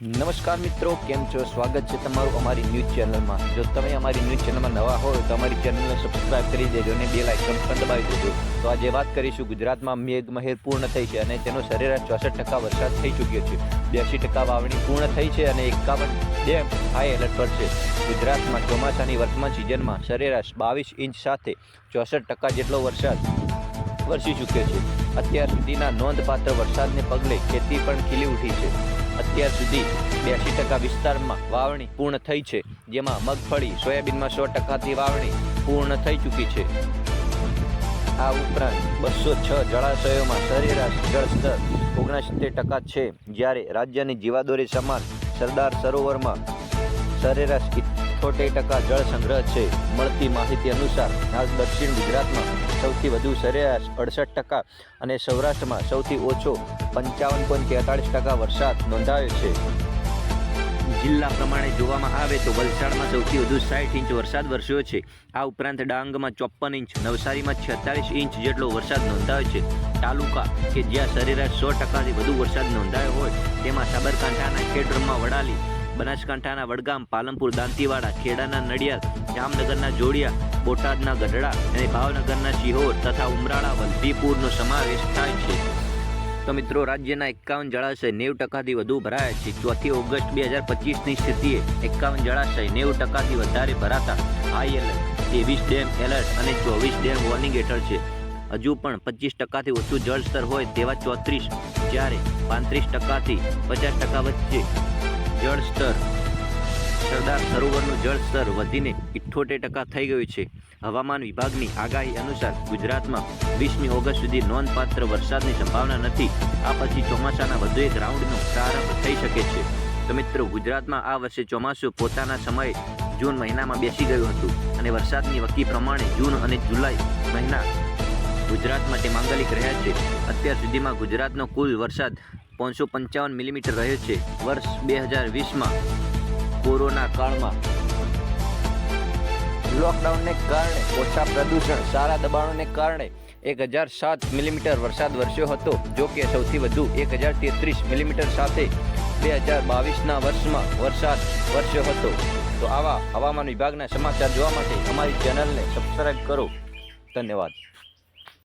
નમસ્કાર મિત્રો, કેમ છો? સ્વાગત છે તમારું અમારી ન્યૂઝ ચેનલમાં જો તમે અમારી ન્યૂઝ ચેનલમાં નવા હો, તો અમારી ચેનલને સબસ્ક્રાઇબ કરી દેજો અને બે લાઇકન પણ દબાવી દેજો. તો આજે વાત કરીશું ગુજરાતમાં મેઘ મહેર પૂર્ણ થઈ છે અને તેનો સરેરાશ ચોસઠ ટકા વરસાદ થઈ ચૂક્યો છે. બ્યાસી ટકા વાવણી પૂર્ણ થઈ છે અને એકાવન ડેમ હાઈ એલર્ટ પર છે. ગુજરાતમાં ચોમાસાની વર્તમાન સિઝનમાં સરેરાશ બાવીસ ઇંચ સાથે ચોસઠ ટકા જેટલો વરસાદ વરસી ચૂક્યો છે. અત્યાર સુધીના નોંધપાત્ર વરસાદને પગલે ખેતી પણ ખીલી ઉઠી છે. અત્યાર સુધી બ્યાસી ટકા વિસ્તારમાં વાવણી પૂર્ણ થઈ છે, જેમાં મગફળી, સોયાબીનમાં સો ટકાથી વાવણી પૂર્ણ થઈ ચૂકી છે. આ ઉપરાંત બસો છ જળાશયોમાં સરેરાશ જળસ્તર ઓગણસિત્તેર ટકા છે, જ્યારે રાજ્યની જીવાદોરી સમાન સરદાર સરોવરમાં સરેરાશ ઇઠ્ઠોતેર ટકા જળ સંગ્રહ છે. મળતી માહિતી અનુસાર હાલ દક્ષિણ ગુજરાતમાં સૌથી વધુ સરેરાશ અડસઠ ટકા અને સૌરાષ્ટ્રમાં સૌથી ઓછો પંચાવન પોઈન્ટ તેતાળીસ ટકા વરસાદ નોંધાયો છે. જિલ્લા પ્રમાણે જોવામાં આવે તો વલસાડમાં સૌથી વધુ સાઠ ઇંચ વરસાદ વરસ્યો છે. આ ઉપરાંત ડાંગમાં ચોપ્પન ઇંચ, નવસારીમાં છેતાલીસ ઇંચ જેટલો વરસાદ નોંધાયો છે. તાલુકા કે જ્યાં સરેરાશ સો ટકાથી વધુ વરસાદ નોંધાયો હોય તેમાં સાબરકાંઠાના ખેડરમાં વડાલી બનાસકાંઠાના વડગામ, પાલનપુર, દાંતીવાડા, ખેડાના નડિયાદ, જામનગરના જોડિયા, બોટાદના ગઢડા અને ભાવનગરના શિહોર તથા ઉમરાળા વલભીપુરનો સમાવેશ થાય છે. તો મિત્રો, રાજ્યના એકાવન જળાશય નેવું ટકાથી વધુ ભરાયા છે. ચોથી ઓગસ્ટ બે હજાર પચીસની સ્થિતિએ એકાવન જળાશય નેવું ટકાથી વધારે ભરાતા. હાઈ એલર્ટ, ત્રેવીસ ડેમ એલર્ટ અને ચોવીસ ડેમ વોર્નિંગ હેઠળ છે. હજુ પણ પચીસ ટકાથી ઓછું જળસ્તર હોય તેવા ચોત્રીસ. જ્યારે પાંત્રીસ ટકાથી પચાસ ટકા વચ્ચે જળસ્તર સરદાર સરોવરનું જળસ્તર વધીને ઇઠ્ઠોતેર ટકા થઈ ગયું છે. હવામાન વિભાગની આગાહી અનુસાર ગુજરાતમાં વીસમી ઓગસ્ટ સુધી નોંધપાત્ર વરસાદની સંભાવના નથી. આ પછી ચોમાસાના વધુ એક રાઉન્ડનો પ્રારંભ થઈ શકે છે. તો મિત્રો, ગુજરાતમાં આ વર્ષે ચોમાસું પોતાના સમયે જૂન મહિનામાં બેસી ગયું હતું અને વરસાદની વકી પ્રમાણે જૂન અને જુલાઈ મહિના ગુજરાત માટે માંગલિક રહ્યા છે. અત્યાર સુધીમાં ગુજરાતનો કુલ વરસાદ પાંચસો પંચાવન મિલીમીટર રહ્યો છે વર્ષ બે હજાર વીસમાં કોરોના કાળમાં. લોકડાઉનને કારણે ઓછા પ્રદૂષણ, સારા દબાણોને કારણે એક હજાર સાત મિલીમીટર વરસાદ વરસ્યો હતો, જો કે સૌથી વધુ એક હજાર તેત્રીસ મિલીમીટર સાથે બે હજાર બાવીસના વર્ષમાં વરસાદ વરસ્યો હતો. તો આવા હવામાન વિભાગના સમાચાર જોવા માટે અમારી ચેનલને સબસ્ક્રાઈબ કરો. ધન્યવાદ.